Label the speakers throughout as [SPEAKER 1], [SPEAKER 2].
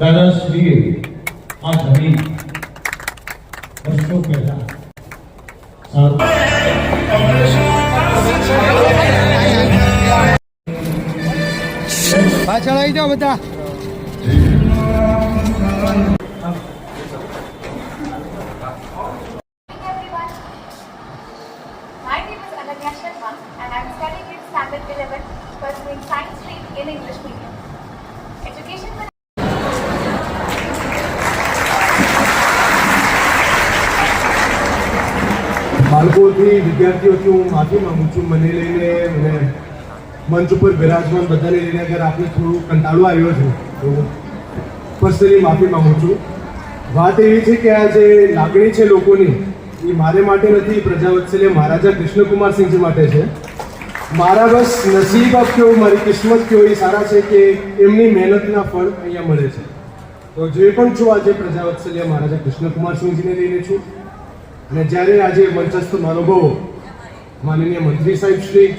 [SPEAKER 1] દાદાશ્રીએ આ જમીન વર્ષો પહેલા
[SPEAKER 2] પાછળ આવી જાઓ બધા.
[SPEAKER 3] બાળકોથી વિદ્યાર્થીઓથી હું માફી માંગુ છું. મને લઈને મને મંચ ઉપર બિરાજમાન બધાને લઈને અગર આપને થોડું કંટાળો આવ્યો છે, તો પર્સનલી માફી માંગુ છું. વાત એવી છે કે આ જે લાગણી છે લોકોની, એ મારે માટે નથી પ્રજાવત્સલ્ય મહારાજા કૃષ્ણકુમાર સિંહજી માટે છે. મારા બસ નસીબ કેવું મારી કિસ્મત કયો, એ સારા છે કે એમની મહેનતના ફળ અહીંયા મળે છે. તો જે પણ છું, આજે પ્રજાવત્સલ્ય મહારાજા કૃષ્ણકુમાર સિંહજીને લઈને છું. અને જ્યારે આજે મંચસ્થ મહાનુભાવો માનનીય મંત્રી સાહેબ શ્રી,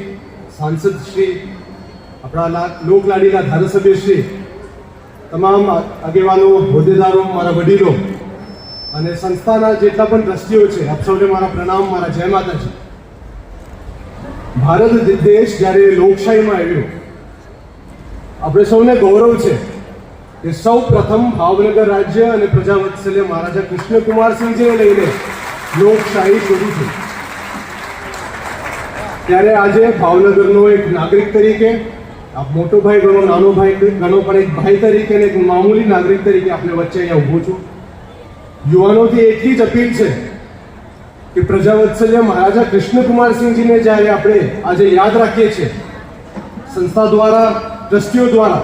[SPEAKER 3] સાંસદ શ્રી, આપણા લોકલાડીના ધારાસભ્ય શ્રી, તમામ આગેવાનો, હોદ્દેદારો, મારા વડીલો અને સંસ્થાના જેટલા પણ ટ્રસ્ટીઓ છે, આપ સૌને મારા પ્રણામ, મારા જય માતાજી. ભારત દેશ જ્યારે લોકશાહીમાં આવ્યો, આપણે સૌને ગૌરવ છે કે સૌ પ્રથમ ભાવનગર રાજ્ય અને પ્રજાવત્સલ્ય મહારાજા કૃષ્ણકુમારસિંહજીને લઈને લોકશાહી શરૂ છે. ત્યારે આજે ભાવનગરનો એક નાગરિક તરીકે, આ મોટો ભાઈ ગણો, નાનો ભાઈ ગણો, પણ એક ભાઈ તરીકે અને એક મામૂલી નાગરિક તરીકે આપણે વચ્ચે અહીંયા ઊભો છું. યુવાનોથી એટલી જ અપીલ છે કે પ્રજાવત્સલ્ય મહારાજા કૃષ્ણકુમારસિંહજીને જ્યારે આપણે આજે યાદ રાખીએ છીએ, સંસ્થા દ્વારા, ટ્રસ્ટીઓ દ્વારા,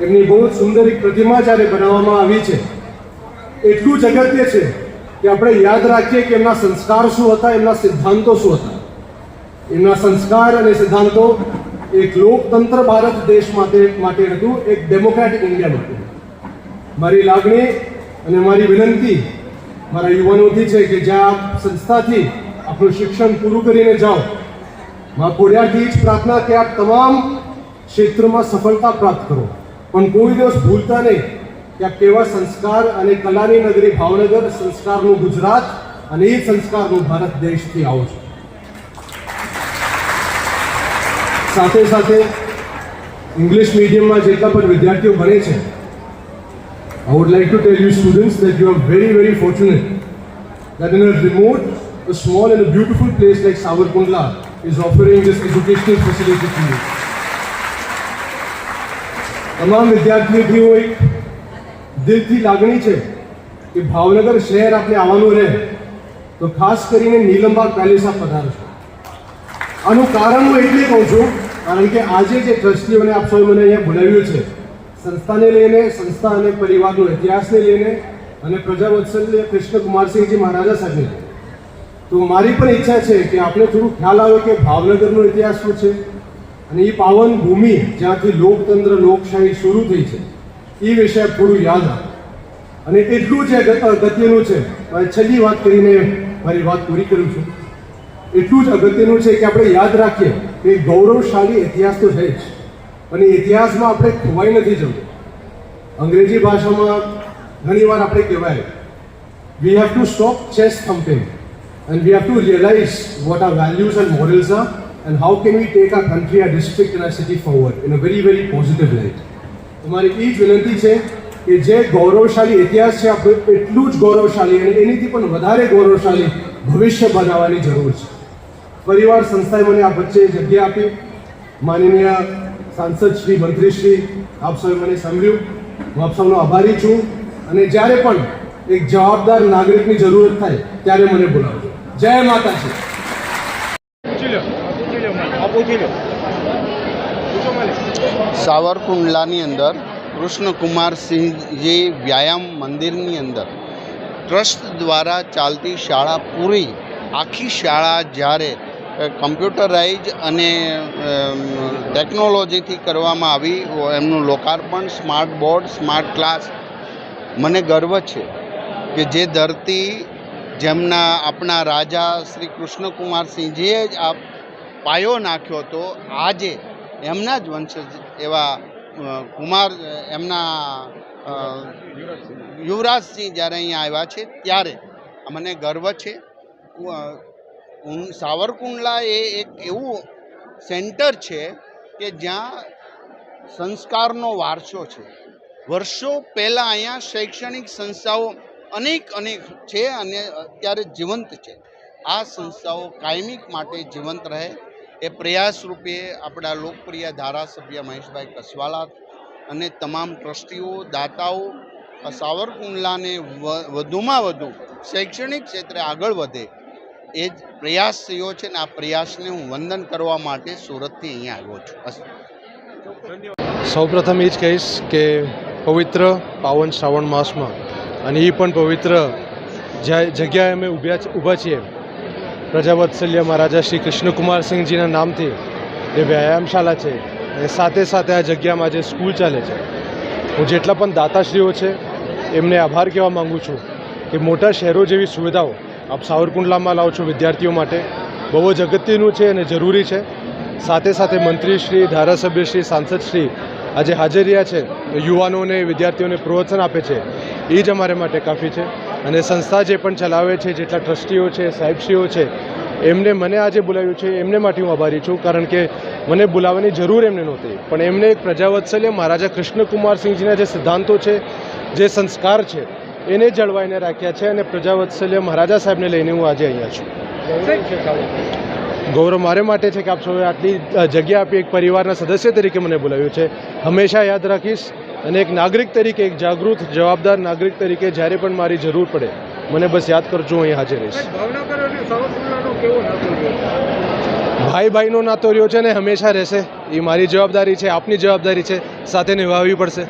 [SPEAKER 3] એમની બહુ સુંદર એક પ્રતિમા જ્યારે બનાવવામાં આવી છે, એટલું જ અગત્ય છે કે આપણે યાદ રાખીએ કે એમના સંસ્કાર શું હતા, એમના સિદ્ધાંતો શું હતા. એમના સંસ્કાર અને સિદ્ધાંતો એક લોકતંત્ર ભારત દેશ માટે માટે હતું, એક ડેમોક્રેટિક ઇન્ડિયા માટે. મારી લાગણી અને મારી વિનંતી મારા યુવાનોથી છે કે જ્યાં આપ સંસ્થાથી આપણું શિક્ષણ પૂરું કરીને જાઓ, મા કોડિયાથી જ પ્રાર્થના કે આપ તમામ ક્ષેત્રમાં સફળતા પ્રાપ્ત કરો. પણ કોઈ દિવસ ભૂલતા નહીં. કે આપ કેવા સંસ્કાર અને કલાની નગરી ભાવનગર સંસ્કારનું ગુજરાત અને એ સંસ્કારનું ભારત દેશથી આવો છો સાથે સાથે ઇંગ્લિશ મીડિયમમાં જેટલા પણ વિદ્યાર્થીઓ ભણે છે like to tell you students that you are very very fortunate that in a remote, a small and a beautiful place like Savarkundla is offering this educational facility to you. તમામ વિદ્યાર્થીઓથી હું એક દિલથી લાગણી છે કે ભાવનગર શહેર આપણે આવવાનું રહે, તો ખાસ કરીને નીલંબા પેલેસા પધારશો આનું કારણ હું એટલે કહું છું, કારણ કે આજે જે ટ્રસ્ટીઓને આપ સૌ મને અહીંયા બોલાવ્યું છે, સંસ્થાને લઈને, સંસ્થા અને પરિવારનો ઇતિહાસને લઈને અને પ્રજાવત્સલ્ય કૃષ્ણકુમારસિંહજી મહારાજા સાથે તો મારી પણ ઈચ્છા છે કે આપણે થોડું ખ્યાલ આવે કે ભાવનગરનો ઇતિહાસ શું છે અને એ પાવન ભૂમિ જ્યાંથી લોકતંત્ર, લોકશાહી શરૂ થઈ છે. એ વિશે થોડું યાદ અને એટલું જ અગત્ય- અગત્યનું છે છેલ્લી વાત કરીને મારી વાત પૂરી કરું છું એટલું જ અગત્યનું છે કે આપણે યાદ રાખીએ કે ગૌરવશાળી ઇતિહાસ તો છે જ અને ઇતિહાસમાં આપણે ખોવાઈ નથી જવું અંગ્રેજી ભાષામાં ઘણીવાર આપણે કહેવાય we have to stop chest thumping and we have to realize what our values and morals are and how can we take our country, our district and our city forward in a very very positive light. તમારી એ જ વિનંતી છે કે જે ગૌરવશાળી ઇતિહાસ છે, આપણે એટલું જ ગૌરવશાળી અને એનીથી પણ વધારે ગૌરવશાળી ભવિષ્ય બનાવવાની જરૂર છે. પરિવાર સંસ્થાએ મને આ વચ્ચે જગ્યા આપી. માનનીય સાંસદ શ્રી, મંત્રી શ્રી, આપ સૌએ મને સાંભળ્યું. હું આપ સૌનો આભારી છું અને જ્યારે પણ એક જવાબદાર નાગરિકની જરૂરત થાય, ત્યારે મને બોલાવજો. જય માતાજી.
[SPEAKER 4] સાવરકુંડલાની અંદર કૃષ્ણકુમાર સિંહજી વ્યાયામ મંદિરની અંદર ટ્રસ્ટ દ્વારા ચાલતી શાળા પૂરી. આખી શાળા જ્યારે કમ્પ્યુટરાઇઝ અને ટેકનોલોજીથી કરવામાં આવી એમનું લોકાર્પણ, સ્માર્ટ બોર્ડ, સ્માર્ટ ક્લાસ. મને ગર્વ છે કે જે ધરતી જેમના આપણા રાજા શ્રી કૃષ્ણકુમારસિંહજીએ જ આ પાયો નાખ્યો હતો, આજે એમના જ વંશજ એવા કુમાર એમના યુવરાજસિંહ જ્યારે અહીંયા આવ્યા છે ત્યારે. મને ગર્વ છે. સાવરકુંડલા એ એક એવું સેન્ટર છે કે જ્યાં સંસ્કારનો વારસો છે. વર્ષો પહેલાં અહીંયા શૈક્ષણિક સંસ્થાઓ અનેક અનેક છે અને અત્યારે જીવંત છે. આ સંસ્થાઓ કાયમિક માટે જીવંત રહે. એ પ્રયાસ રૂપે આપણા લોકપ્રિય ધારાસભ્ય મહેશભાઈ કસવાલા અને તમામ ટ્રસ્ટીઓ, દાતાઓ, સાવરકુંડલાને વધુમાં વધુ શૈક્ષણિક ક્ષેત્રે આગળ વધે એ જ પ્રયાસ થયો છે ને આ પ્રયાસને હું વંદન કરવા માટે સુરતથી અહીંયા આવ્યો છું.
[SPEAKER 3] સૌપ્રથમ એ જ કહીશ કે પવિત્ર પાવન શ્રાવણ માસમાં, અને એ પણ પવિત્ર, જ્યાં જગ્યાએ અમે ઊભ્યા ઊભા છીએ પ્રજાવત્સલ્ય મહારાજા શ્રી કૃષ્ણકુમારસિંહજીના નામથી જે વ્યાયામશાળા છે અને સાથે સાથે આ જગ્યામાં જે સ્કૂલ ચાલે છે. હું જેટલા પણ દાતાશ્રીઓ છે, એમને આભાર કહેવા માગું છું કે મોટા શહેરો જેવી સુવિધાઓ આપ સાવરકુંડલામાં લાવો છો વિદ્યાર્થીઓ માટે, બહુ જ અગત્યનું છે અને જરૂરી છે. સાથે સાથે મંત્રીશ્રી ધારાસભ્યશ્રી સાંસદશ્રી આજે હાજર રહ્યા છે. યુવાનોને, વિદ્યાર્થીઓને પ્રોત્સાહન આપે છે. એ જ અમારે માટે કાફી છે. અને સંસ્થા જે પણ ચલાવે છે, જેટલા ટ્રસ્ટીઓ છે, સાહેબશ્રીઓ છે, એમને મને આજે બોલાવ્યું છે, એમને માટે હું આભારી છું, કારણ કે મને બોલાવવાની જરૂર એમને નહોતી. પણ એમને એક પ્રજાવત્સલ્ય મહારાજા કૃષ્ણકુમારસિંહજીના જે સિદ્ધાંતો છે, જે સંસ્કાર છે, એને જળવાઈને રાખ્યા છે અને પ્રજાવત્સલ્ય મહારાજા સાહેબને લઈને હું આજે અહીંયા છું. ગૌરવ મારે માટે છે કે આપ સૌએ આટલી જગ્યા આપી એક પરિવારના સદસ્ય તરીકે મને બોલાવ્યું છે. હંમેશા યાદ રાખીશ અને એક નાગરિક તરીકે એક જાગૃત જવાબદાર નાગરિક તરીકે જ્યારે પણ મારી જરૂર પડે મને બસ યાદ કરજો અહીં હાજર રહીશ. ભાઈ ભાઈનો નાતો રહ્યો છે ને હંમેશા રહેશે. એ મારી જવાબદારી છે આપની જવાબદારી છે. સાથે નિભાવવી પડશે.